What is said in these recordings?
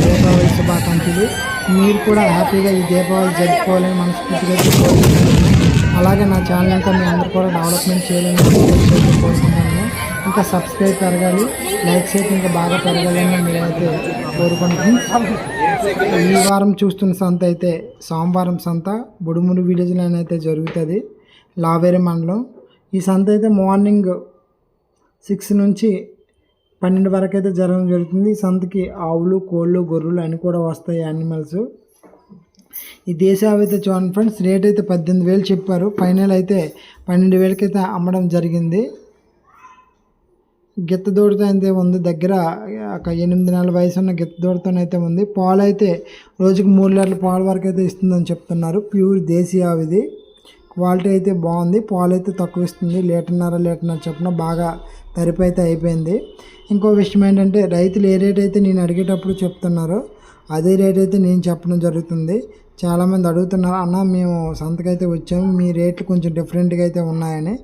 దీపావళి శుభాకాంక్షలు మీరు కూడా హ్యాపీగా ఈ దీపావళి జరుపుకోవాలని మనస్ఫూర్తిగా అలాగే నా ఛానల్ ఇంకా మీ అందరూ కూడా డెవలప్మెంట్ చేయాలని కోరుకుంటున్నాను. ఇంకా సబ్స్క్రైబ్ పెరగాలి లైక్ చేసి ఇంకా బాగా పెరగాలని నేనైతే కోరుకుంటున్నాను. ఈ వారం చూస్తున్న సంత అయితే సోమవారం సంత బుడుమురు విలేజ్లో అయితే జరుగుతుంది లావేరి మండలం. ఈ సంత అయితే మార్నింగ్ సిక్స్ నుంచి పన్నెండు వరకు అయితే జరగడం జరుగుతుంది. సంతకి ఆవులు కోళ్ళు గొర్రెలు అన్నీ కూడా వస్తాయి యానిమల్స్. ఈ దేశావి అయితే చూడండి ఫ్రెండ్స్ రేట్ అయితే పద్దెనిమిది వేలు చెప్పారు. ఫైనల్ అయితే పన్నెండు వేలకి అయితే అమ్మడం జరిగింది. గిత్త దూడతో అయితే ఉంది. దగ్గర ఒక ఎనిమిది నెలల వయసు ఉన్న గిత్త దూడతోనైతే ఉంది. పాలు అయితే రోజుకి మూడు లీటర్ల పాలు వరకు అయితే ఇస్తుందని చెప్తున్నారు. ప్యూర్ దేశీ ఆవిది. క్వాలిటీ అయితే బాగుంది. పాలు అయితే తక్కువ ఇస్తుంది. లీటర్న్నర లీటర్న్నర చెప్పిన బాగా తరిపి అయితే అయిపోయింది. ఇంకో విషయం ఏంటంటే రైతులు ఏ రేట్ అయితే నేను అడిగేటప్పుడు చెప్తున్నారో అదే రేట్ అయితే నేను చెప్పడం జరుగుతుంది. చాలామంది అడుగుతున్నారు అన్న మేము సంతకైతే వచ్చాము మీ రేట్లు కొంచెం డిఫరెంట్గా అయితే ఉన్నాయని.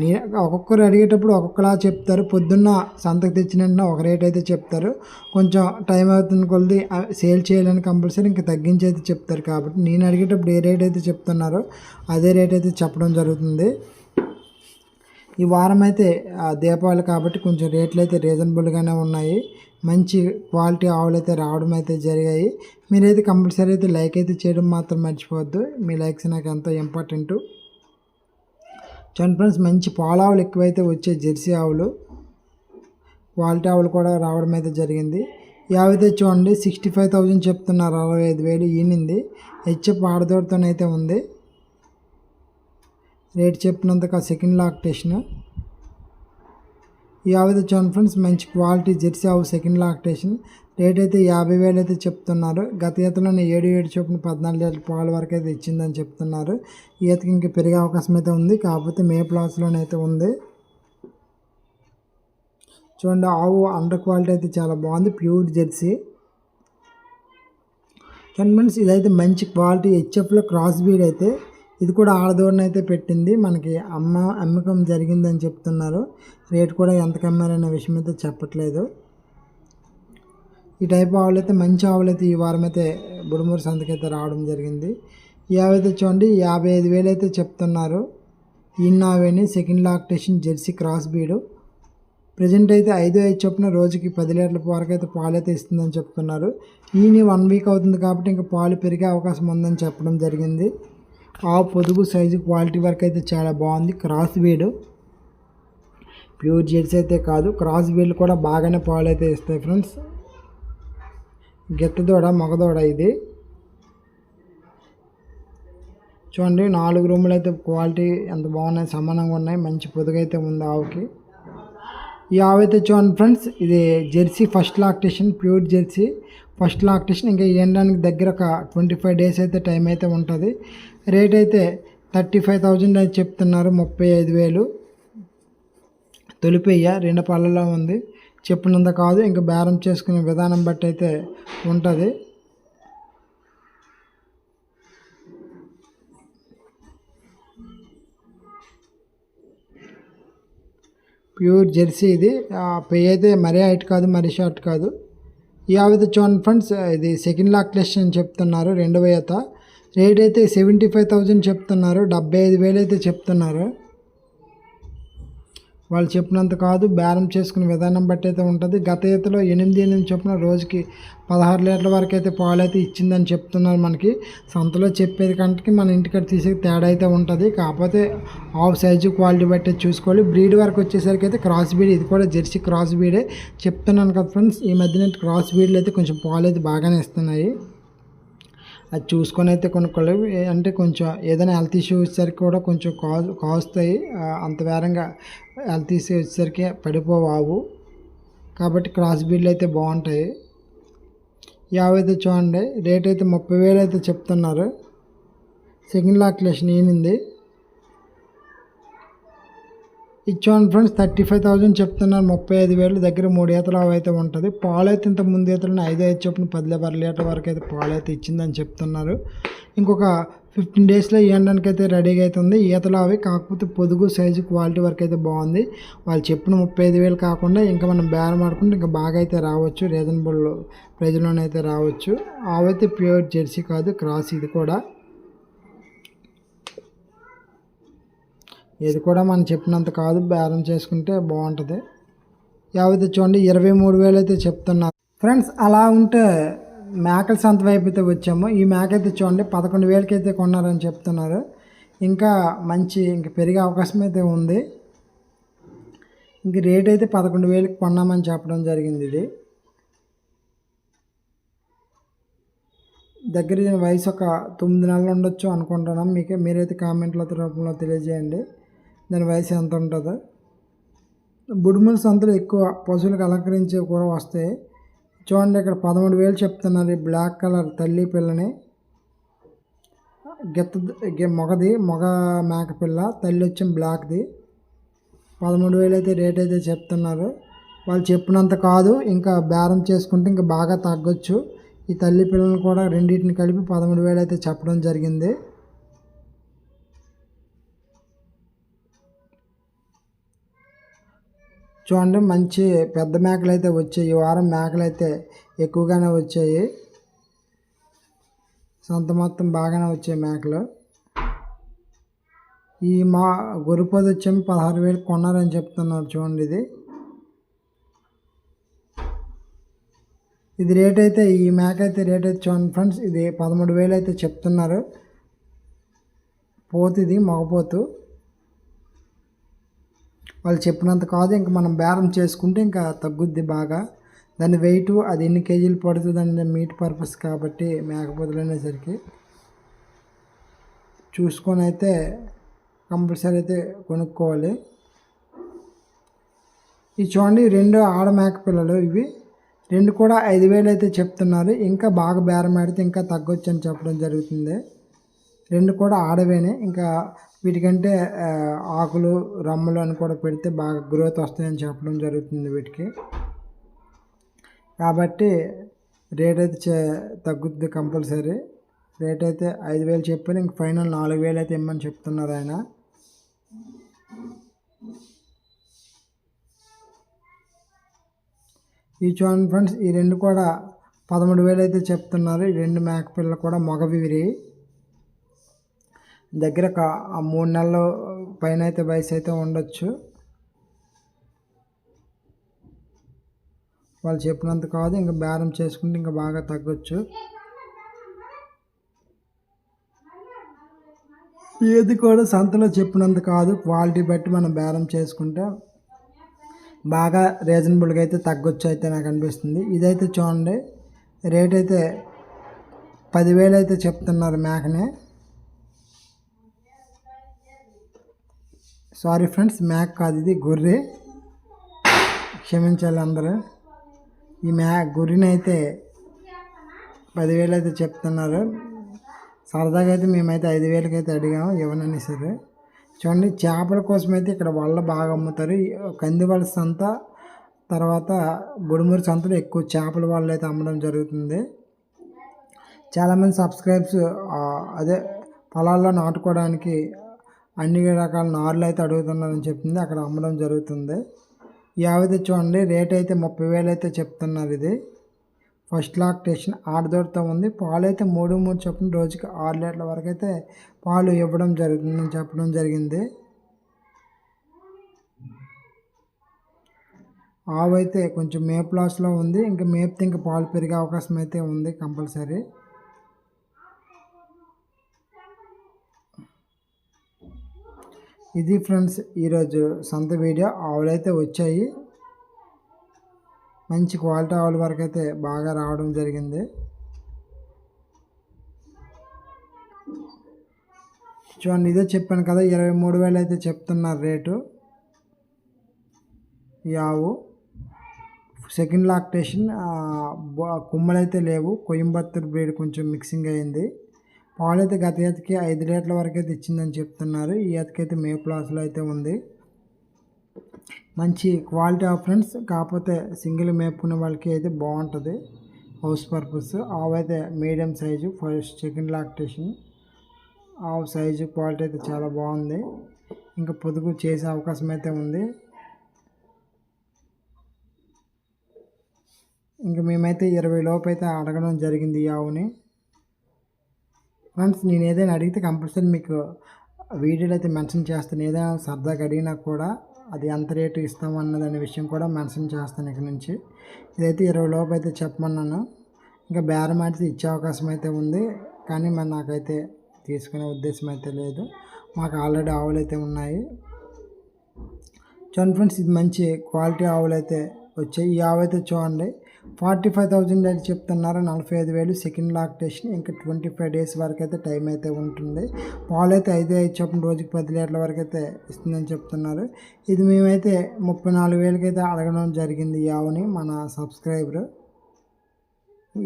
నీ ఒక్కొక్కరు అడిగేటప్పుడు ఒక్కొక్కలా చెప్తారు. పొద్దున్న సంతకు తెచ్చిన వెంటనే ఒక రేట్ అయితే చెప్తారు. కొంచెం టైం అవుతుంది కొద్ది సేల్ చేయాలని కంపల్సరీ ఇంకా తగ్గించి అయితే చెప్తారు కాబట్టి నేను అడిగేటప్పుడు ఏ రేట్ అయితే చెప్తున్నారో అదే రేట్ అయితే చెప్పడం జరుగుతుంది. ఈ వారం అయితే దీపావళి కాబట్టి కొంచెం రేట్లు అయితే రీజనబుల్గానే ఉన్నాయి. మంచి క్వాలిటీ ఆవులు అయితే రావడం అయితే జరిగాయి. మీరైతే కంపల్సరీ అయితే లైక్ అయితే చేయడం మాత్రం మర్చిపోవద్దు. మీ లైక్స్ నాకు ఎంతో ఇంపార్టెంట్. చూడండి ఫ్రెండ్స్ మంచి పాల ఆవులు ఎక్కువైతే వచ్చే జెర్సీ ఆవులు. క్వాలిటీ ఆవులు కూడా రావడం అయితే జరిగింది. ఈ అయితే చూడండి సిక్స్టీ ఫైవ్ థౌజండ్ చెప్తున్నారు అరవై ఐదు వేలు ఈనింది. హెచ్ఎఫ్ ఆడదోడుతోనైతే ఉంది. రేట్ చెప్పినందుకు ఆ సెకండ్ లాక్టేషన్ ఈ ఆవు చూడండి ఫ్రెండ్స్ మంచి క్వాలిటీ జెర్సీ ఆవు సెకండ్ లాక్టేషన్ రేట్ అయితే యాభై వేలు అయితే చెప్తున్నారు. గత ఈతలోనే ఏడు ఏడు చొప్పున పద్నాలుగు లీటర్ పాల వరకు అయితే ఇచ్చిందని చెప్తున్నారు. ఈతకి ఇంకా పెరిగే అవకాశం అయితే ఉంది. కాకపోతే మే ప్లాస్లోనే అయితే ఉంది. చూడండి ఆవు అండర్ క్వాలిటీ అయితే చాలా బాగుంది. Pure Jersey. చూడండి ఫ్రెండ్స్ ఇదైతే మంచి క్వాలిటీ హెచ్ఎఫ్లో క్రాస్ బీడ్ అయితే ఇది కూడా ఆడదోడిని అయితే పెట్టింది. మనకి అమ్మ అమ్మకం జరిగిందని చెప్తున్నారు. రేట్ కూడా ఎంత కమ్మారనే విషయం అయితే చెప్పట్లేదు. ఈ టైప్ ఆవులు అయితే మంచి ఆవులు అయితే ఈ వారం అయితే బుడుమూరు సంతకైతే రావడం జరిగింది. ఏవైతే చూడండి యాభై ఐదు వేలు అయితే చెప్తున్నారు. ఇన్నావేని second lactation jersey cross breed. Present అయితే ఐదు ఐదు చొప్పున రోజుకి పది లీటర్ల వరకు అయితే పాలు అయితే ఇస్తుందని చెప్తున్నారు. ఈయన వన్ వీక్ అవుతుంది కాబట్టి ఇంకా పాలు పెరిగే అవకాశం ఉందని చెప్పడం జరిగింది. ఆవు పొదుగు సైజు క్వాలిటీ వర్క్ అయితే చాలా బాగుంది. క్రాస్ బీడ్ ప్యూర్ జెర్సీ అయితే కాదు. క్రాస్ బీడ్ కూడా బాగానే పాలు అయితే ఇస్తాయి ఫ్రెండ్స్. గెత్తదోడ మగదోడ ఇది. చూడండి నాలుగు రూములు అయితే క్వాలిటీ ఎంత బాగున్నాయి సమానంగా ఉన్నాయి. మంచి పొదుగైతే ఉంది ఆవుకి. ఈ ఆవు అయితే చూడండి ఫ్రెండ్స్ ఇది jersey first lactation pure jersey first lactation. ఇంకా ఏండానికి దగ్గర ఒక ట్వంటీ ఫైవ్ డేస్ అయితే టైం అయితే ఉంటుంది. రేట్ అయితే థర్టీ ఫైవ్ థౌజండ్ అని చెప్తున్నారు ముప్పై ఐదు వేలు. తొలిపెయ్య రెండు పళ్ళలో ఉంది. చెప్పినంత కాదు ఇంకా బేరం చేసుకునే విధానం బట్టి అయితే ఉంటుంది. ప్యూర్ జెర్సీ ఇది. ఆ, అయితే మరీ హైట్ కాదు మరీ షార్ట్ కాదు. ఈ ఆవిడ చూడండి ఫ్రెండ్స్ ఇది సెకండ్ లాక్ లాక్టేషన్ అని చెప్తున్నారు రెండవ ఈత రేట్ అయితే సెవెంటీ ఫైవ్ థౌజండ్ చెప్తున్నారు డెబ్బై ఐదు వేలు అయితే చెప్తున్నారు. వాళ్ళు చెప్పినంత కాదు బేరం చేసుకునే విధానం బట్టి అయితే ఉంటుంది. గత ఈతలో ఎనిమిది ఎనిమిది చొప్పున రోజుకి పదహారు లీటర్ల వరకు అయితే పాలు అయితే ఇచ్చిందని చెప్తున్నారు మనకి. సంతలో చెప్పేది కంటే మన ఇంటికాడ తీసే తేడా అయితే ఉంటుంది. కాకపోతే ఆఫ్ సైజు క్వాలిటీ బట్టి చూసుకోవాలి. బ్రీడ్ వరకు వచ్చేసరికి అయితే క్రాస్ బీడ్ ఇది కూడా జెర్సీ క్రాస్ బీడే. చెప్తున్నాను కదా ఫ్రెండ్స్ ఈ మధ్యన క్రాస్ బీడ్లు అయితే కొంచెం పాలు అయితే బాగానే ఇస్తున్నాయి. అది చూసుకొని అయితే కొనుక్కోలేవు అంటే కొంచెం ఏదైనా హెల్త్ ఇష్యూ వచ్చేసరికి కూడా కొంచెం కా కాస్తాయి. అంత వేరంగా హెల్త్ ఇష్యూ వచ్చేసరికి పడిపోవావు. కాబట్టి క్రాస్ బీడ్లు అయితే బాగుంటాయి. యావైతే చూడండి. రేట్ అయితే ముప్పై వేలు అయితే చెప్తున్నారు. సెకండ్ లాక్యులేషన్ ఈనింది ఇచ్చాను ఫ్రెండ్స్ థర్టీ ఫైవ్ థౌజండ్ చెప్తున్నారు. ముప్పై ఐదు వేలు దగ్గర మూడు ఈతలు అవైతే ఉంటుంది. పాలు అయితే ఇంత ముందు ఈతలను ఐదు ఐదు చొప్పున పది లీటర్ లీటర్ వరకు అయితే పాలు అయితే ఇచ్చిందని చెప్తున్నారు. ఇంకొక ఫిఫ్టీన్ డేస్లో ఇవ్వడానికి అయితే రెడీగా అవుతుంది ఈతలు అవి కాకపోతే పొదుగు సైజు క్వాలిటీ వరకు అయితే బాగుంది. వాళ్ళు చెప్పిన ముప్పై ఐదు వేలు కాకుండా ఇంకా మనం బేరం ఆడుకుంటే ఇంకా బాగా అయితే రావచ్చు. రీజనబుల్ ప్రైజ్లోనైతే రావచ్చు. అవైతే ప్యూర్ జెర్సీ కాదు క్రాస్ ఇది కూడా. ఇది కూడా మనం చెప్పినంత కాదు బేరం చేసుకుంటే బాగుంటుంది. యావైతే చూడండి ఇరవై మూడు వేలు అయితే చెప్తున్నారు. ఫ్రెండ్స్ అలా ఉంటే మేకల సంత వైపు అయితే వచ్చాము. ఈ మేక అయితే చూడండి పదకొండు వేలకి అయితే కొన్నారని చెప్తున్నారు. ఇంకా మంచి ఇంకా పెరిగే అవకాశం అయితే ఉంది. ఇంక రేట్ అయితే పదకొండు వేలకి కొన్నామని చెప్పడం జరిగింది ఇది. దగ్గర దీని వయసు ఒక తొమ్మిది నెలలు ఉండొచ్చు అనుకుంటున్నాం. మీకు మీరైతే కామెంట్ల రూపంలో తెలియజేయండి. దాని వయసు ఎంత ఉంటుందో. బుడుముల సంతలు ఎక్కువ పశువులకు అలంకరించే కూడా వస్తాయి చూడండి ఇక్కడ పదమూడు వేలు చెప్తున్నారు ఈ బ్లాక్ కలర్ తల్లి పిల్లని. గెత్త మొగది మొగ మేక పిల్ల తల్లి వచ్చిన బ్లాక్ది. పదమూడు వేలు అయితే రేట్ అయితే చెప్తున్నారు. వాళ్ళు చెప్పినంత కాదు ఇంకా బేరం చేసుకుంటే ఇంకా బాగా తగ్గొచ్చు. ఈ తల్లి పిల్లలు కూడా రెండింటిని కలిపి పదమూడు వేలు అయితే చెప్పడం జరిగింది. చూడండి మంచి పెద్ద మేకలు అయితే వచ్చాయి. ఈ వారం మేకలు అయితే ఎక్కువగానే వచ్చాయి. సొంత మొత్తం బాగానే వచ్చాయి మేకలు. ఈ మా గొర్రెపోదు వచ్చేమి పదహారు వేలు కొన్నారని చెప్తున్నారు చూడండి ఇది. ఇది రేట్ అయితే ఈ మేక అయితే రేట్ అయితే చూడండి ఫ్రెండ్స్ ఇది పదమూడు వేలు అయితే చెప్తున్నారు. పోతు ఇది మగపోతు. వాళ్ళు చెప్పినంత కాదు. ఇంకా మనం బేరం చేసుకుంటే ఇంకా తగ్గుద్ది బాగా. దాని వెయిట్ అది ఎన్ని కేజీలు పడుతుంది అనే మీట్ పర్పస్ కాబట్టి మేకపోతులు అనేసరికి చూసుకొని అయితే కంపల్సరీ అయితే కొనుక్కోవాలి. ఇవి చూడండి రెండు ఆడ మేక పిల్లలు ఇవి. రెండు కూడా ఐదు వేలు అయితే చెప్తున్నారు. ఇంకా బాగా బేరం ఆడితే ఇంకా తగ్గొచ్చు అని చెప్పడం జరుగుతుంది. రెండు కూడా ఆడవేనే. ఇంకా వీటికంటే ఆకులు రమ్ములు అని కూడా పెడితే బాగా గ్రోత్ వస్తాయని చెప్పడం జరుగుతుంది వీటికి. కాబట్టి రేట్ అయితే చే- తగ్గుద్ది కంపల్సరీ. రేట్ అయితే ఐదు వేలు చెప్పారు ఇంక ఫైనల్ నాలుగు వేలు అయితే ఇమ్మని చెప్తున్నారు ఆయన. ఈ చూడండి ఫ్రెండ్స్ ఈ రెండు కూడా పదమూడు వేలు అయితే చెప్తున్నారు. ఈ రెండు మేక పిల్లలు కూడా మగవి విరి. దగ్గర ఒక ఆ మూడు నెలల పైన అయితే వయసు అయితే ఉండొచ్చు. వాళ్ళు చెప్పినంత కాదు ఇంకా బేరం చేసుకుంటే ఇంకా బాగా తగ్గొచ్చు. ఏది కూడా సంతలో చెప్పినంత కాదు క్వాలిటీ బట్టి మనం బేరం చేసుకుంటే బాగా రీజనబుల్గా అయితే తగ్గొచ్చు అయితే నాకు అనిపిస్తుంది. ఇదైతే చూడండి రేట్ అయితే పదివేలు అయితే చెప్తున్నారు మేకనే. సారీ ఫ్రెండ్స్ మేక కాదు ఇది గొర్రె. క్షమించాలి అందరూ. ఈ మే గొర్రెని అయితే పదివేలు అయితే చెప్తున్నారు. సరదాగా అయితే మేమైతే ఐదు వేలకి అయితే అడిగాము ఇవ్వనని సరే. చూడండి చేపల కోసం అయితే ఇక్కడ వల్ల బాగా అమ్ముతారు. కందివల సంత తర్వాత బుడుమూరి సంతలో ఎక్కువ చేపల వాళ్ళు అయితే అమ్మడం జరుగుతుంది. చాలామంది సబ్స్క్రైబ్స్ అదే పొలాల్లో నాటుకోవడానికి అన్ని రకాల నార్లు అయితే అడుగుతున్నారని చెప్తుంది అక్కడ అమ్మడం జరుగుతుంది. ఈ చూడండి రేట్ అయితే ముప్పై వేలు అయితే చెప్తున్నారు ఇది. ఫస్ట్ లాక్టేషన్ ఆడదోడుతూ ఉంది. పాలు అయితే మూడు మూడు చొప్పున రోజుకి ఆరు లీటర్ల వరకు అయితే పాలు ఇవ్వడం జరుగుతుందని చెప్పడం జరిగింది. ఆవు అయితే కొంచెం మేప్ లాస్లో ఉంది. ఇంకా మేపితే ఇంకా పాలు పెరిగే అవకాశం అయితే ఉంది కంపల్సరీ. ఇది ఫ్రెండ్స్ ఈరోజు సొంత వీడియో. ఆవులు అయితే వచ్చాయి. మంచి క్వాలిటీ ఆవుల వరకు అయితే బాగా రావడం జరిగింది. చూడండి ఇదే చెప్పాను కదా ఇరవై మూడు వేలు అయితే చెప్తున్నారు రేటు. ఈ ఆవు సెకండ్ లాక్టేషన్ కుమ్మలు అయితే లేవు. కోయంబత్తూర్ బ్రీడ్ కొంచెం మిక్సింగ్ అయింది. పాలు అయితే గత ఈతకి ఐదు లీటర్ల వరకు అయితే ఇచ్చిందని చెప్తున్నారు. ఈ ఈతకైతే మే ప్లాస్లో అయితే ఉంది. మంచి క్వాలిటీ ఆఫ్ ఫ్రెండ్స్ కాకపోతే సింగిల్ మేపుకునే వాళ్ళకి అయితే బాగుంటుంది. House purpose. ఆవు అయితే medium size first second lactation. ఆవు సైజు క్వాలిటీ అయితే చాలా బాగుంది. ఇంకా పొదుగు చేసే అవకాశం అయితే ఉంది. ఇంకా మేమైతే ఇరవై లోపు అయితే అడగడం జరిగింది ఈ ఆవుని. ఫ్రెండ్స్ నేను ఏదైనా అడిగితే కంపల్సరీ మీకు వీడియోలో అయితే మెన్షన్ చేస్తాను. ఏదైనా సరదాగా అడిగినా కూడా అది ఎంత రేటు ఇస్తామన్నది అనే విషయం కూడా మెన్షన్ చేస్తాను ఇక్కడ నుంచి. ఇదైతే ఇరవై లోపు అయితే చెప్పమన్నాను. ఇంకా బేరం అయితే ఇచ్చే అవకాశం అయితే ఉంది. కానీ మరి నాకైతే తీసుకునే ఉద్దేశం అయితే లేదు. మాకు ఆల్రెడీ ఆవులు అయితే ఉన్నాయి. చూడండి ఫ్రెండ్స్ ఇది మంచి క్వాలిటీ ఆవులు అయితే వచ్చాయి. ఈ ఆవు అయితే చూడండి. ఫార్టీ ఫైవ్ థౌజండ్ అయితే చెప్తున్నారు. నలభై ఐదు వేలు సెకండ్ లాక్టేషన్. ఇంకా ట్వంటీ ఫైవ్ డేస్ వరకు అయితే టైం అయితే ఉంటుంది. పాలు అయితే ఐదు ఐదు చొప్పున రోజుకి పది లీటర్ల వరకు అయితే ఇస్తుందని చెప్తున్నారు. ఇది మేమైతే ముప్పై నాలుగు వేలకి అయితే అడగడం జరిగింది ఈ ఆవుని మన సబ్స్క్రైబర్.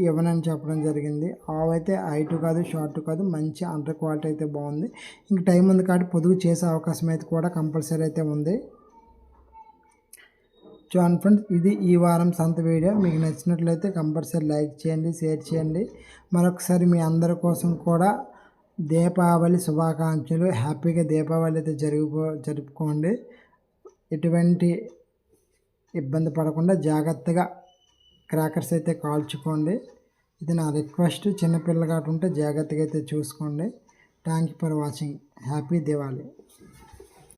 ఇవ్వనని చెప్పడం జరిగింది. ఆవు అయితే హైట్ కాదు షార్ట్ కాదు మంచి అండర్ క్వాలిటీ అయితే బాగుంది. ఇంక టైం ఉంది కాబట్టి పొదుగు చేసే అవకాశం అయితే కూడా కంపల్సరీ అయితే ఉంది. చూడండి ఫ్రెండ్స్ ఇది ఈ వారం సంత వీడియో. మీకు నచ్చినట్లయితే కంపల్సరీ లైక్ చేయండి షేర్ చేయండి. మరొకసారి మీ అందరి కోసం కూడా దీపావళి శుభాకాంక్షలు. హ్యాపీగా దీపావళి అయితే జరిగిపో జరుపుకోండి. ఎటువంటి ఇబ్బంది పడకుండా జాగ్రత్తగా క్రాకర్స్ అయితే కాల్చుకోండి. ఇది నా రిక్వెస్ట్. చిన్నపిల్లగా ఉంటే జాగ్రత్తగా అయితే చూసుకోండి. Thank you for watching. Happy Diwali.